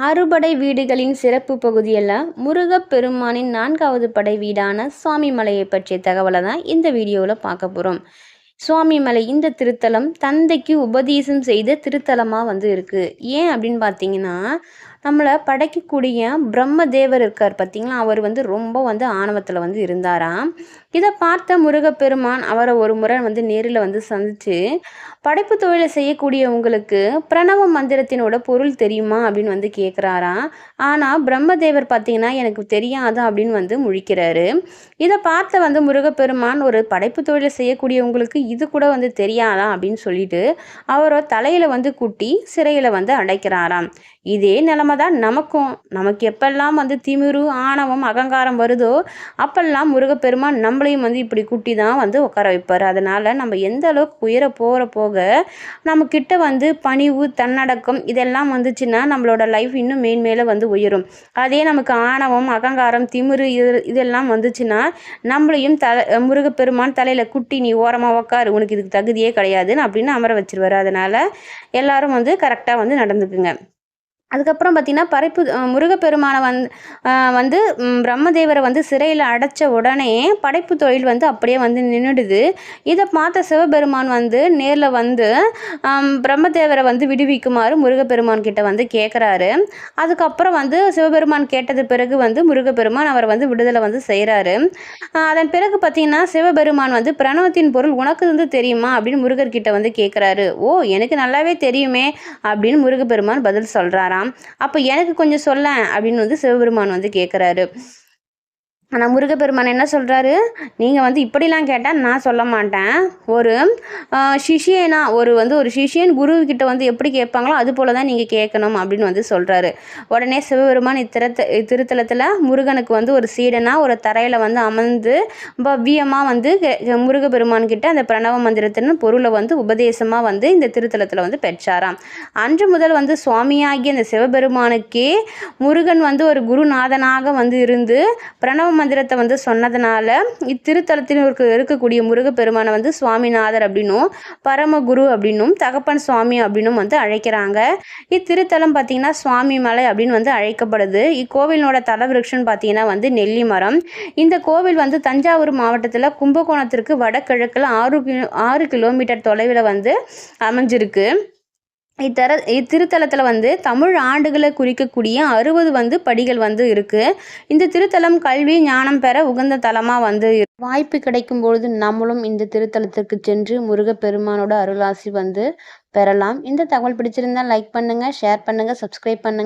அறுபடை வீடுகளின் சிறப்பு பகுதியில் முருகப்பெருமானின் நான்காவது படை வீடான சுவாமி மலையை பற்றிய தகவலை தான் இந்த வீடியோவில் பார்க்க போகிறோம் சுவாமிமலை இந்த திருத்தலம் தந்தைக்கு உபதேசம் செய்த திருத்தலமாக வந்து இருக்குது ஏன் அப்படின்னு பார்த்தீங்கன்னா நம்மளை படைக்கக்கூடிய பிரம்மதேவர் இருக்கார் பார்த்தீங்களா அவர் வந்து ரொம்ப வந்து ஆணவத்தில் வந்து இருந்தாராம். இதை பார்த்த முருகப்பெருமான் அவரை ஒரு முறை வந்து நேரில் வந்து சந்தித்து படைப்பு தொழிலை செய்யக்கூடியவங்களுக்கு பிரணவ மந்திரத்தினோட பொருள் தெரியுமா? அப்படின்னு வந்து கேட்குறாராம் ஆனால் பிரம்மதேவர் பார்த்தீங்கன்னா எனக்கு தெரியாது அப்படின்னு வந்து முழிக்கிறாரு. இதை பார்த்த வந்து முருகப்பெருமான் ஒரு படைப்பு தொழிலை செய்யக்கூடியவங்களுக்கு இது கூட வந்து தெரியாதா? அப்படின்னு சொல்லிட்டு அவரை தலையில் வந்து குட்டி சிறையில் வந்து அடைக்கிறாராம். இதே நிலமை தான் நமக்கும். நமக்கு எப்பெல்லாம் வந்து திமிரு ஆணவம் அகங்காரம் வருதோ அப்பெல்லாம் முருகப்பெருமான் நம்மளையும் வந்து இப்படி குட்டி தான் வந்து உட்கார வைப்பார். அதனால் நம்ம எந்த அளவுக்கு உயர போகிற போக நம்மக்கிட்ட வந்து பணிவு தன்னடக்கம் இதெல்லாம் வந்துச்சுன்னா நம்மளோட லைஃப் இன்னும் மேன்மேலே வந்து உயரும். அதே நமக்கு ஆணவம் அகங்காரம் திமிரு இது இதெல்லாம் வந்துச்சுன்னா நம்மளையும் த முருகப்பெருமான் தலையில் குட்டி நீ ஓரமாக உக்காரு உனக்கு இதுக்கு தகுதியே கிடையாதுன்னு அப்படின்னு அமர வச்சிருவார். அதனால் எல்லாரும் வந்து கரெக்டாக வந்து நடந்துக்குங்க. அதுக்கப்புறம் பார்த்திங்கன்னா படைப்பு முருகப்பெருமானை வந் வந்து பிரம்மதேவரை வந்து சிறையில் அடைச்ச உடனே படைப்பு தொழில் வந்து அப்படியே வந்து நின்றுடுது இதை பார்த்த சிவபெருமான் வந்து நேரில் வந்து பிரம்மதேவரை வந்து விடுவிக்குமாறு முருகப்பெருமான் கிட்ட வந்து கேட்குறாரு அதுக்கப்புறம் வந்து சிவபெருமான் கேட்டது பிறகு வந்து முருகப்பெருமான் அவரை வந்து விடுதலை வந்து செய்கிறாரு அதன் பிறகு பார்த்திங்கன்னா சிவபெருமான் வந்து பிரணவத்தின் பொருள் உனக்கு வந்து தெரியுமா அப்படின்னு முருகர்கிட்ட வந்து கேட்குறாரு ஓ எனக்கு நல்லாவே தெரியுமே அப்படின்னு முருகப்பெருமான் பதில் சொல்கிறாராம் அப்போ எனக்கு கொஞ்சம் சொல்ல அப்படின்னு வந்து சிவபெருமான் வந்து கேட்குறாரு ஆனால் முருகப்பெருமான் என்ன சொல்கிறாரு நீங்கள் வந்து இப்படிலாம் கேட்டால் நான் சொல்ல மாட்டேன். ஒரு சிஷியனா ஒரு வந்து ஒரு சிஷியன் குருக்கிட்ட வந்து எப்படி கேட்பாங்களோ அது போல தான் நீங்கள் கேட்கணும் அப்படின்னு வந்து சொல்கிறாரு உடனே சிவபெருமான் இத்திரத்த திருத்தலத்தில் முருகனுக்கு வந்து ஒரு சீடனாக ஒரு தரையில் வந்து அமர்ந்து பவ்யமாக வந்து முருகப்பெருமான் கிட்ட அந்த பிரணவ மந்திரத்தின் பொருளை வந்து உபதேசமாக வந்து இந்த திருத்தலத்தில் வந்து பெற்றாராம். அன்று முதல் வந்து சுவாமியாகி அந்த சிவபெருமானுக்கே முருகன் வந்து ஒரு குருநாதனாக வந்து இருந்து பிரணவ மந்திரத்தை வந்து சொன்னதுனால இத்திருத்தலத்தில் இருக்கக்கூடிய முருகப்பெருமானை வந்து சுவாமிநாதர் அப்படின்னும் பரமகுரு அப்படின்னும் தகப்பன் சுவாமி அப்படின்னும் வந்து அழைக்கிறாங்க. இத்திருத்தலம் பார்த்தீங்கன்னா சுவாமி மலை அப்படின்னு வந்து அழைக்கப்படுது. இக்கோவிலோட தலவிருஷன் பார்த்தீங்கன்னா வந்து நெல்லி மரம். இந்த கோவில் வந்து தஞ்சாவூர் மாவட்டத்தில் கும்பகோணத்திற்கு வடகிழக்கில் ஆறு கிலோ ஆறு கிலோமீட்டர் தொலைவில் வந்து அமைஞ்சிருக்கு. இத்தர இத்திருத்தலத்தில் வந்து தமிழ் ஆண்டுகளை குறிக்கக்கூடிய அறுபது வந்து படிகள் வந்து இருக்குது இந்த திருத்தலம் கல்வி ஞானம் பெற உகந்த தலமாக வந்து வாய்ப்பு கிடைக்கும் பொழுது நம்மளும் இந்த திருத்தலத்திற்கு சென்று முருகப்பெருமானோட அருளாசி வந்து பெறலாம். இந்த தகவல் பிடிச்சிருந்தால் லைக் பண்ணுங்கள் ஷேர் பண்ணுங்கள் சப்ஸ்கிரைப் பண்ணுங்கள்